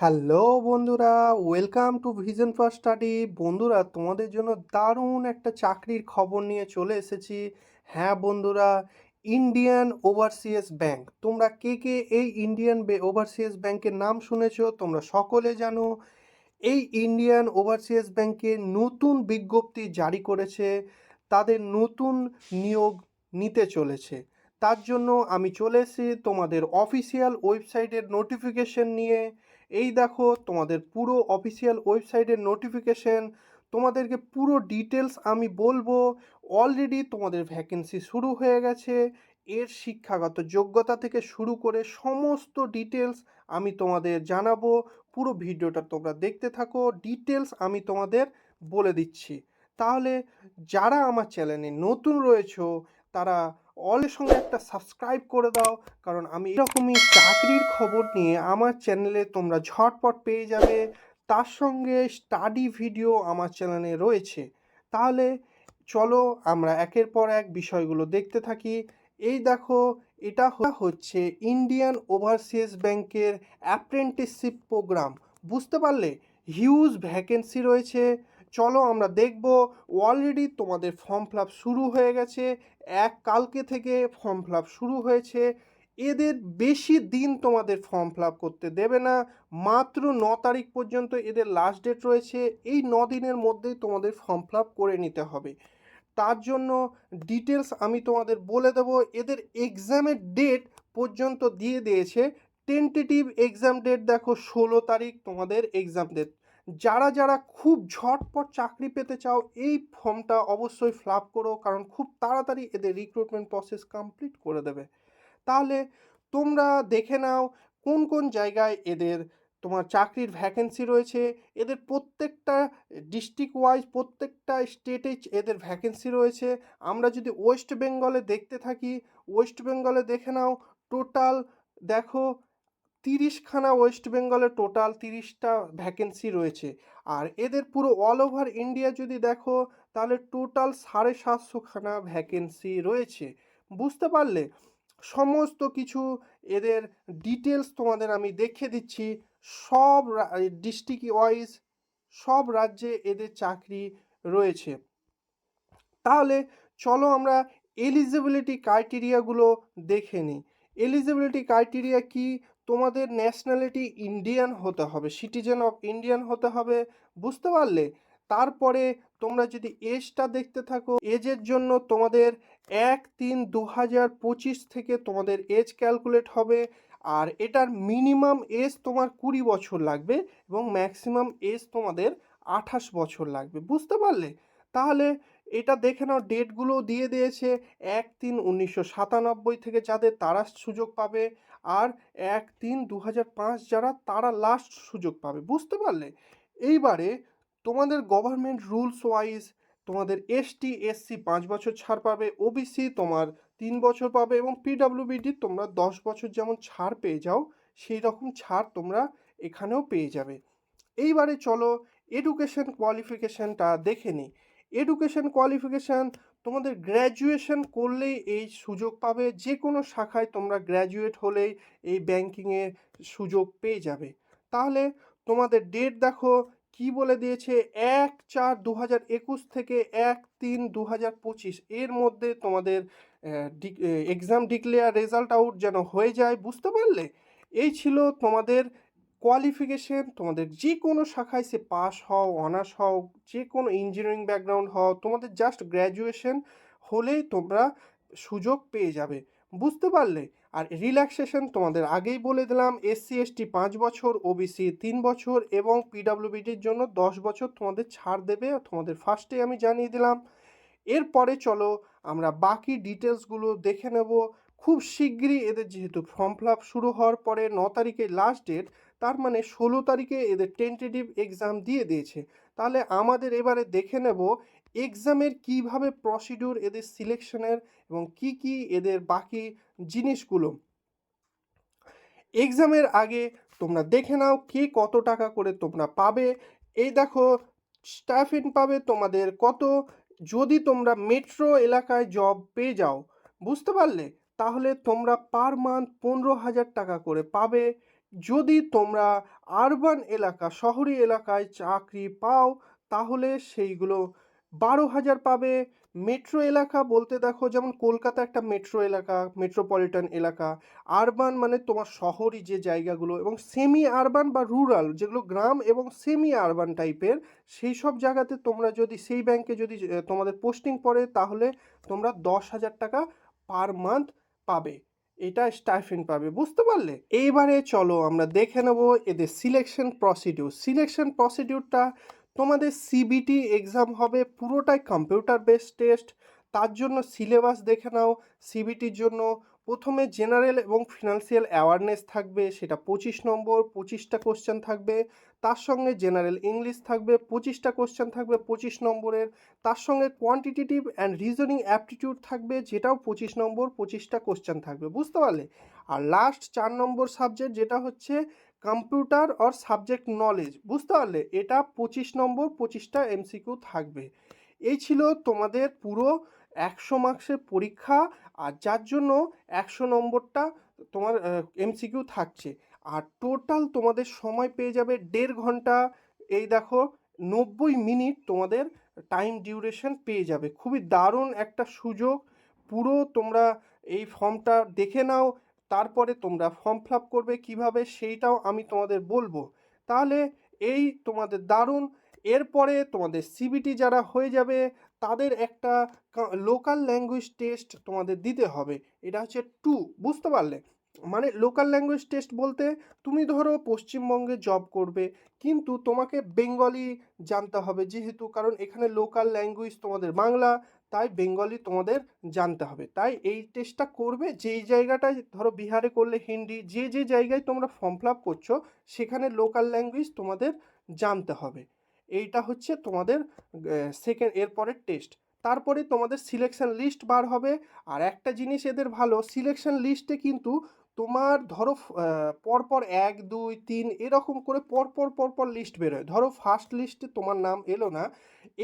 Hello বন্ধুরা, welcome to vision for study. বন্ধুরা, তোমাদের জন্য দারুণ একটা চাকরির খবর নিয়ে চলে এসেছি। হ্যাঁ বন্ধুরা, ইন্ডিয়ান ওভারসিয়াস ব্যাংক। তোমরা কে কে এই ইন্ডিয়ান ওভারসিয়াস ব্যাংকের নাম শুনেছো, তোমরা সকলে জানো। এই ইন্ডিয়ান ওভারসিয়াস ব্যাংকে নতুন বিজ্ঞপ্তি জারি করেছে। তাদের নতুন নিয়োগ নিতে চলেছে। তার জন্য আমি চলে এসেছি তোমাদের অফিসিয়াল ওয়েবসাইটের নোটিফিকেশন নিয়ে। এই দেখো তোমাদের পুরো অফিসিয়াল ওয়েবসাইটের নোটিফিকেশন তোমাদেরকে পুরো ডিটেলস আমি বলব। অলরেডি তোমাদের ভ্যাকেন্সি শুরু হয়ে গেছে। এর শিক্ষাগত যোগ্যতা থেকে শুরু করে সমস্ত ডিটেলস আমি তোমাদের জানাব। পুরো ভিডিওটা তোমরা দেখতে থাকো। ডিটেলস আমি তোমাদের বলে দিচ্ছি। তাহলে যারা আমার চ্যানেলে নতুন রয়েছো, তারা অলের সঙ্গে একটা সাবস্ক্রাইব করে দাও। কারণ আমি এরকমই চাকরির খবর নিয়ে আমার চ্যানেলে তোমরা ঝটপট পেয়ে যাবে। তার সঙ্গে স্টাডি ভিডিও আমার চ্যানেলে রয়েছে। তাহলে চলো আমরা একের পর এক বিষয়গুলো দেখতে থাকি। এই দেখো, এটা হচ্ছে ইন্ডিয়ান ওভারসিজ ব্যাংকের অ্যাপ্রেন্টিসশিপ প্রোগ্রাম বুঝতে পারলে? হিউজ ভ্যাকেন্সি রয়েছে। চলো আমরা দেখব অলরেডি তোমাদের ফর্ম ফিল শুরু হয়ে গেছে, এক কালকে থেকে ফর্ম ফিল শুরু হয়েছে। এদের বেশি দিন তোমাদের ফর্ম ফিল করতে দেবে না, মাত্র ন তারিখ পর্যন্ত এদের লাস্ট ডেট রয়েছে, এই ন দিনের মধ্যেই তোমাদের ফর্ম ফিল করে নিতে হবে। তার জন্য ডিটেলস আমি তোমাদের বলে দেবো, এদের এক্সামের ডেট পর্যন্ত দিয়ে দিয়েছে টেন্টেটিভ এক্সাম ডেট দেখো, ষোলো তারিখ তোমাদের এক্সাম ডেট যারা যারা খুব ঝটপট চাকরি পেতে চাও, এই ফর্মটা অবশ্যই ফ্লাপ করো, কারণ খুব তাড়াতাড়ি এদের রিক্রুটমেন্ট প্রসেস কমপ্লিট করে দেবে। তাহলে তোমরা দেখে নাও কোন কোন জায়গায় এদের তোমার চাকরির ভ্যাকেন্সি রয়েছে, এদের প্রত্যেকটা ডিস্ট্রিক্ট ওয়াইজ প্রত্যেকটা স্টেটে এদের ভ্যাকেন্সি রয়েছে। আমরা যদি ওয়েস্ট বেঙ্গলে দেখতে থাকি ওয়েস্ট বেঙ্গলে দেখে নাও টোটাল দেখো তিরিশখানা ওয়েস্ট বেঙ্গলে টোটাল তিরিশটা ভ্যাকেন্সি রয়েছে। আর এদের পুরো অল ওভার ইন্ডিয়া যদি দেখো, তাহলে টোটাল সাড়ে সাতশোখানা ভ্যাকেন্সি রয়েছে। বুঝতে পারলে? সমস্ত কিছু এদের ডিটেলস তোমাদের আমি দেখে দিচ্ছি। সব ডিস্ট্রিক্ট ওয়াইজ সব রাজ্যে এদের চাকরি রয়েছে। তাহলে চলো আমরা এলিজিবিলিটি ক্রাইটেরিয়াগুলো দেখে নিই। এলিজিবিলিটি ক্রাইটেরিয়া কি? তোমাদের ন্যাশনালিটি ইন্ডিয়ান হতে হবে সিটিজেন অফ ইন্ডিয়ান হতে হবে, বুঝতে পারলে? তারপরে তোমরা যদি এজটা দেখতে থাকো এজের জন্য তোমাদের এক তিন দু হাজার পঁচিশ থেকে তোমাদের এজ ক্যালকুলেট হবে, আর এটার মিনিমাম এজ তোমার কুড়ি বছর লাগবে এবং ম্যাক্সিমাম এজ তোমাদের আঠাশ বছর লাগবে, বুঝতে পারলে? তাহলে এটা দেখে নাও ডেটগুলো দিয়ে দিয়েছে এক তিন উনিশশো সাতানব্বই থেকে যাদের তারা সুযোগ পাবে আর এক তিন দু পাঁচ যারা তারা লাস্ট সুযোগ পাবে, বুঝতে পারলে? এইবারে তোমাদের গভর্নমেন্ট রুলস ওয়াইজ তোমাদের এসটি এসসি পাঁচ বছর ছাড় পাবে ওবিসি তোমার তিন বছর পাবে এবং পিডাব্লিউবিডি তোমরা দশ বছর যেমন ছাড় পেয়ে যাও, সেই রকম ছাড় তোমরা এখানেও পেয়ে যাবে। এইবারে চলো এডুকেশন কোয়ালিফিকেশানটা দেখে নিই। এডুকেশন কোয়ালিফিকেশান তোমাদের গ্র্যাজুয়েশন করলেই এই সুযোগ পাবে। যে কোনো শাখায় তোমরা গ্র্যাজুয়েট হলেই এই ব্যাংকিংয়ে সুযোগ পেয়ে যাবে। তাহলে তোমাদের ডেট দেখো, কি বলে দিয়েছে? এক চার দু হাজার একুশ থেকে এক তিন দু হাজার পঁচিশ। এর মধ্যে তোমাদের এক্সাম ডিক্লেয়ার রেজাল্ট আউট যেন হয়ে যায়, বুঝতে পারলে? এই ছিল তোমাদের কোয়ালিফিকেশন তোমাদের যে কোনো শাখায় সে পাস হও অনার্স হও যে কোনো ইঞ্জিনিয়ারিং ব্যাকগ্রাউন্ড হও, তোমাদের জাস্ট গ্র্যাজুয়েশন হলেই তোমরা সুযোগ পেয়ে যাবে। বুঝতে পারলে? আর রিল্যাক্সেশন তোমাদের আগেই বলে দিলাম এসসি এসটি পাঁচ বছর ওবিসি তিন বছর এবং পিডাব্লিউবিটির জন্য দশ বছর তোমাদের ছাড় দেবে তোমাদের ফার্স্টে আমি জানিয়ে দিলাম। এরপরে চলো আমরা বাকি ডিটেলসগুলো দেখে নেব। খুব শীঘ্রই এদের যেহেতু ফর্ম ফিল শুরু হওয়ার পরে ন তারিখে লাস্ট ডেট তার মানে ষোলো তারিখে এদের টেন্টেটিভ এক্সাম দিয়ে দিয়েছে। তাহলে আমাদের এবারে দেখে নেব এক্সামের কীভাবে প্রসিডিউর এদের সিলেকশনের এবং কি কি এদের বাকি জিনিসগুলো। এক্সামের আগে তোমরা দেখে নাও কে কত টাকা করে তোমরা পাবে। এই দেখো স্টাফিন পাবে তোমাদের কত। যদি তোমরা মেট্রো এলাকায় জব পেয়ে যাও, বুঝতে পারলে? তাহলে তোমরা পার মান্থ পনেরো হাজার টাকা করে পাবে। যদি তোমরা আরবান এলাকা, শহরি এলাকায় চাকরি পাও, তাহলে সেইগুলো বারো হাজার পাবে। মেট্রো এলাকা বলতে দেখো, যেমন কলকাতা একটা মেট্রো এলাকা মেট্রোপলিটন এলাকা। আরবান মানে তোমার শহরি যে জায়গাগুলো এবং সেমি আরবান বা রুরাল যেগুলো গ্রাম এবং সেমি আরবান টাইপের সেই সব জায়গাতে তোমরা যদি, সেই ব্যাংকে যদি তোমাদের পোস্টিং পড়ে, তাহলে তোমরা দশ হাজার টাকা পার মান্থ পাবে। এটা স্টাইফেন্ড পাবে, বুঝতে পারলে? এইবারে চলো আমরা দেখে নেব এদের সিলেকশন প্রসিডিউর সিলেকশন প্রসিডিউরটা তোমাদের সিবিটি এক্সাম হবে, পুরোটাই কম্পিউটার বেস টেস্ট তার জন্য সিলেবাস দেখে নাও সিবিটির জন্য। প্রথমে জেনারেল এবং ফিনান্সিয়াল অ্যাওয়ারনেস থাকবে, সেটা পঁচিশ নম্বর, পঁচিশটা কোশ্চেন থাকবে। তার সঙ্গে জেনারেল ইংলিশ থাকবে, পঁচিশটা কোশ্চেন থাকবে পঁচিশ নম্বরের। তার সঙ্গে কোয়ান্টিটেটিভ অ্যান্ড রিজনিং অ্যাপটিটিউড থাকবে, যেটাও পঁচিশ নম্বর, পঁচিশটা কোশ্চেন থাকবে। বুঝতে পারলে? আর লাস্ট চার নম্বর সাবজেক্ট যেটা হচ্ছে কম্পিউটার অর সাবজেক্ট নলেজ বুঝতে পারলে? এটা পঁচিশ নম্বর, পঁচিশটা এমসিকিউ থাকবে। এই ছিল তোমাদের পুরো একশো মার্কসের পরীক্ষা আর যার জন্য একশো নম্বরটা তোমার এমসিকিউ থাকছে। আর টোটাল তোমাদের সময় পেয়ে যাবে দেড় ঘণ্টা। এই দেখো, নব্বই মিনিট তোমাদের টাইম ডিউরেশন পেয়ে যাবে। খুবই দারুণ একটা সুযোগ। পুরো তোমরা এই ফর্মটা দেখে নাও। তারপরে তোমরা ফর্ম ফিল আপ করবে কীভাবে, সেইটাও আমি তোমাদের বলব। তাহলে এই তোমাদের দারুণ। এরপরে তোমাদের সিবিটি যারা হয়ে যাবে তাদের একটা লোকাল ল্যাঙ্গুয়েজ টেস্ট তোমাদের দিতে হবে। এটা হচ্ছে টু বুঝতে পারলে? মানে লোকাল ল্যাঙ্গুয়েজ টেস্ট বলতে তুমি ধরো পশ্চিমবঙ্গে জব করবে, কিন্তু তোমাকে বেঙ্গলি জানতে হবে যেহেতু, কারণ এখানে লোকাল ল্যাঙ্গুয়েজ তোমাদের বাংলা, তাই বেঙ্গলি তোমাদের জানতে হবে। তাই এই টেস্টটা করবে, যেই জায়গাটায় ধরো বিহারে করলে হিন্দি, যে যে জায়গায় তোমরা ফর্ম ফিল আপ করছ, সেখানে লোকাল ল্যাঙ্গুয়েজ তোমাদের জানতে হবে। এইটা হচ্ছে তোমাদের সেকেন্ড এরপরের টেস্ট তারপরে তোমাদের সিলেকশন লিস্ট বার হবে। আর একটা জিনিস এদের ভালো সিলেকশন লিস্টে কিন্তু তোমার ধরো পরপর এক, দুই, তিন, এরকম করে পরপর পরপর লিস্ট বেরোয়। ধরো ফার্স্ট লিস্টে তোমার নাম এলো না।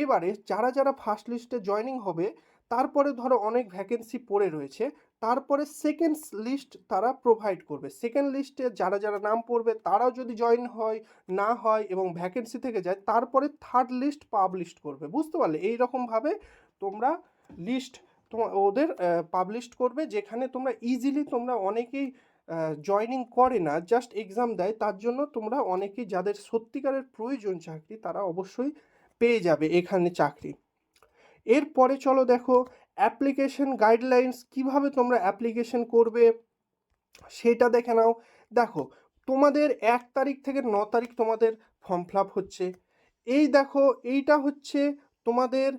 এবারে যারা যারা ফার্স্ট লিস্টে জয়নিং হবে তারপরে ধরো অনেক ভ্যাকেন্সি পড়ে রয়েছে, তারপরে সেকেন্ড লিস্ট তারা প্রোভাইড করবে। সেকেন্ড লিস্টে যারা যারা নাম পড়বে, তারাও যদি জয়েন হয়, না হয় এবং ভ্যাকেন্সি থেকে যায়, তারপরে থার্ড লিস্ট পাবলিশ করবে। বুঝতে পারলে? এই রকমভাবে তোমরা লিস্ট তোমার ওদের পাবলিশ করবে, যেখানে তোমরা ইজিলি তোমরা অনেকেই জয়নিং করে না জাস্ট এক্সাম দেয়, তার জন্য তোমরা অনেকেই যাদের সত্যিকারের প্রয়োজন চাকরি, তারা অবশ্যই পেয়ে যাবে এখানে চাকরি। এরপরে চলো দেখো অ্যাপ্লিকেশন গাইডলাইন্স কীভাবে তোমরা অ্যাপ্লিকেশন করবে, সেটা দেখে নাও। দেখো, তোমাদের এক তারিখ থেকে ন তারিখ তোমাদের ফর্ম ফিল হচ্ছে। এই দেখো, এইটা হচ্ছে তোমাদের,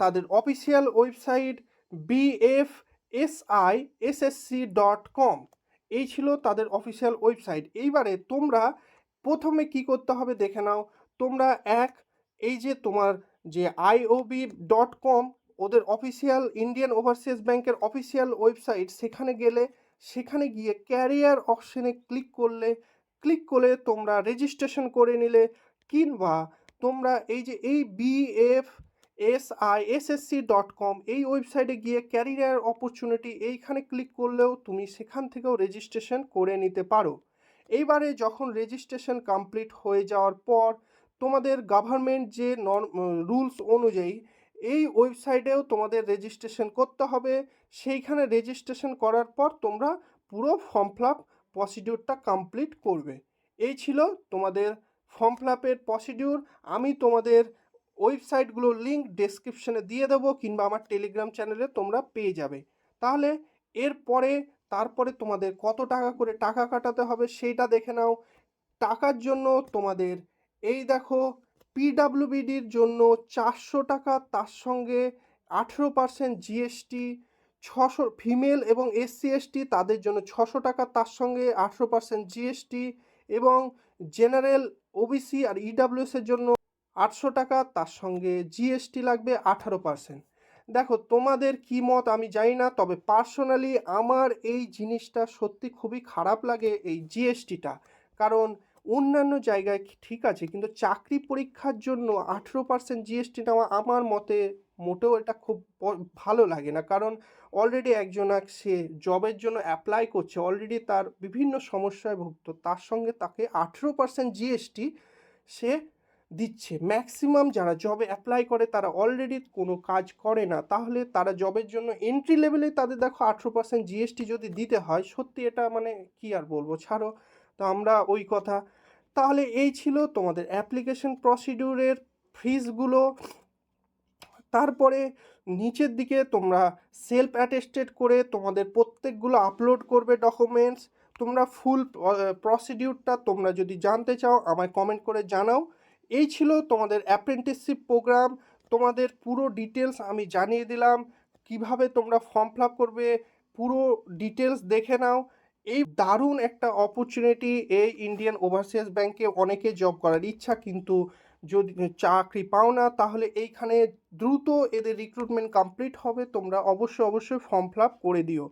তাদের official website BF SI SSC dot com এই ছিল তাদের অফিসিয়াল ওয়েবসাইট এইবারে তোমরা প্রথমে কি করতে হবে দেখে নাও। তোমরা এক, এই যে তোমার যে আইওবি ডট কম ওদের অফিসিয়াল ইন্ডিয়ান ওভারসিজ ব্যাংকের অফিসিয়াল ওয়েবসাইট সেখানে গেলে, সেখানে গিয়ে ক্যারিয়ার অপশনে ক্লিক করলে ক্লিক করে তোমরা রেজিস্ট্রেশন করে নিলে, কিংবা তোমরা এই যে এই B F S I S S C dot com এই ওয়েবসাইটে গিয়ে ক্যারিয়ার অপরচুনিটি এইখানে ক্লিক করলেও তুমি সেখান থেকেও রেজিস্ট্রেশন করে নিতে পারো। এইবারে যখন রেজিস্ট্রেশন কমপ্লিট হয়ে যাওয়ার পর তোমাদের গভর্নমেন্ট যে রুলস অনুযায়ী এই ওয়েবসাইটেও তোমাদের রেজিস্ট্রেশন করতে হবে। সেইখানে রেজিস্ট্রেশন করার পর তোমরা পুরো ফর্ম ফিল আপ প্রসিডিউরটা কমপ্লিট করবে। এই ছিল তোমাদের ফর্ম ফিল আপের প্রসিডিউর আমি তোমাদের ওয়েবসাইটগুলোর লিঙ্ক ডেসক্রিপশনে দিয়ে দেবো কিংবা আমার টেলিগ্রাম চ্যানেলে তোমরা পেয়ে যাবে। তাহলে এরপরে, তারপরে তোমাদের কত টাকা করে টাকা কাটাতে হবে সেইটা দেখে নাও। টাকার জন্য তোমাদের এই দেখো পিডাব্লিউবিডির জন্য চারশো টাকা, তার সঙ্গে আঠেরো পার্সেন্ট জিএসটি ছশো ফিমেল এবং এসসি এসটি তাদের জন্য ছশো টাকা, তার সঙ্গে আঠেরো পার্সেন্ট জিএসটি এবং জেনারেল ওবিসি আর ইডাব্লিউএসের জন্য আটশো টাকা, তার সঙ্গে জিএসটি লাগবে আঠারো পার্সেন্ট দেখো, তোমাদের কী মত আমি জানি না, তবে পার্সোনালি আমার এই জিনিসটা সত্যি খুবই খারাপ লাগে এই জিএসটিটা কারণ অন্যান্য জায়গায় ঠিক আছে? কিন্তু চাকরি পরীক্ষার জন্য আঠেরো পার্সেন্ট জিএসটি নেওয়া আমার মতে মোটেও এটা খুব ভালো লাগে না। কারণ অলরেডি একজন এক সে জবের জন্য অ্যাপ্লাই করছে অলরেডি তার বিভিন্ন সমস্যায় ভুগত তার সঙ্গে তাকে আঠেরো পার্সেন্ট জিএসটি সে দিচ্ছে। ম্যাক্সিমাম যারা জবে অ্যাপ্লাই করে তারা অলরেডি কোনো কাজ করে না। তাহলে তারা জবের জন্য এন্ট্রি লেভেলে তাদের দেখো আঠেরো পার্সেন্ট জিএসটি যদি দিতে হয়, সত্যি এটা মানে কি আর বলব? ছাড়ো। তো আমরা ওই কথা তাহলে এই ছিল তোমাদের অ্যাপ্লিকেশন প্রসিডিউরের ফিজগুলো তারপরে নিচের দিকে তোমরা সেলফ অ্যাটেস্টেড করে তোমাদের প্রত্যেকগুলো আপলোড করবে ডকুমেন্টস তোমরা ফুল প্রসিডিউরটা তোমরা যদি জানতে চাও, আমায় কমেন্ট করে জানাও। এই ছিল তোমাদের অ্যাপ্রেন্টিসশিপ প্রোগ্রাম তোমাদের পুরো ডিটেলস আমি জানিয়ে দিলাম। কীভাবে তোমরা ফর্ম ফিল করবে, পুরো ডিটেলস দেখে নাও। এই দারুণ একটা অপরচুনিটি এই ইন্ডিয়ান ওভারসিয়াস ব্যাংকে অনেকে জব করার ইচ্ছা, কিন্তু যদি চাকরি পাও না, তাহলে এইখানে দ্রুত এদের রিক্রুটমেন্ট কমপ্লিট হবে। তোমরা অবশ্যই অবশ্যই ফর্ম ফিল করে দিও।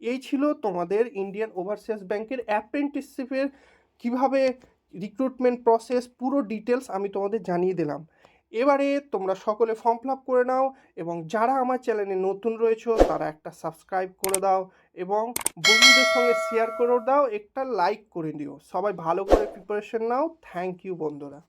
এই ছিল তোমাদের ইন্ডিয়ান ওভারসিয়াস ব্যাংকের অ্যাপ্রেন্টিসশিপের কীভাবে রিক্রুটমেন্ট প্রসেস পুরো ডিটেলস আমি তোমাদের জানিয়ে দিলাম। এবারে তোমরা সকলে ফর্ম ফিল আপ করে নাও এবং যারা আমার চ্যানেলে নতুন রয়েছে, তারা একটা সাবস্ক্রাইব করে দাও এবং বন্ধুদের সঙ্গে শেয়ার করে দাও, একটা লাইক করে দিও। সবাই ভালো করে প্রিপারেশন নাও। থ্যাংক ইউ বন্ধুরা।